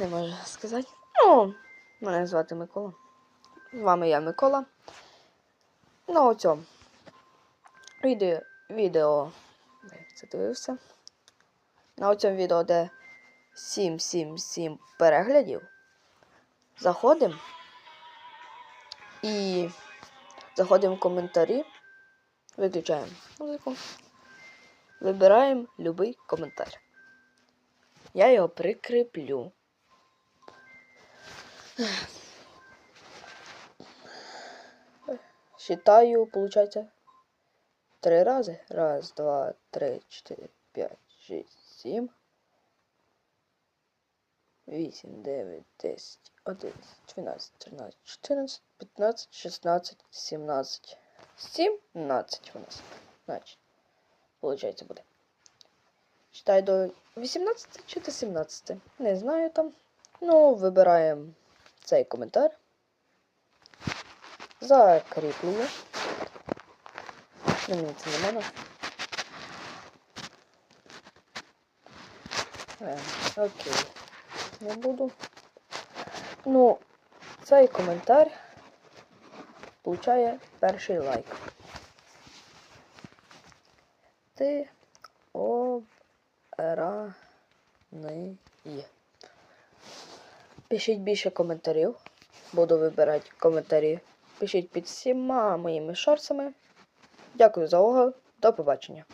не можу сказати. Ну, мене звати Микола. З вами я Микола. На цьому відео, відео це дивився. На цьому відео, де 777 переглядів. Заходимо і заходимо в коментарі. Виключаємо музику. Вибираємо будь-який коментар. Я його прикріплю. Считаю, получается, три рази. Раз, два, три, чотири, п'ять, шість, сім. Вісім, дев'ять, десять, одинадцять, дванадцять, тринадцять, чотирнадцять, п'ятнадцять, шістнадцять, сімнадцять. Сімнадцять у нас. Значить, получається буде. Читай до 18 чи до 17. Не знаю там. Ну, вибираємо цей коментар. Закріплюємо. Ну, це не мене. Е, окей. Не буду. Ну, цей коментар получає перший лайк. Ти обраний. Пишіть більше коментарів. Буду вибирати коментарі. Пишіть під всіма моїми шорсами. Дякую за увагу. До побачення.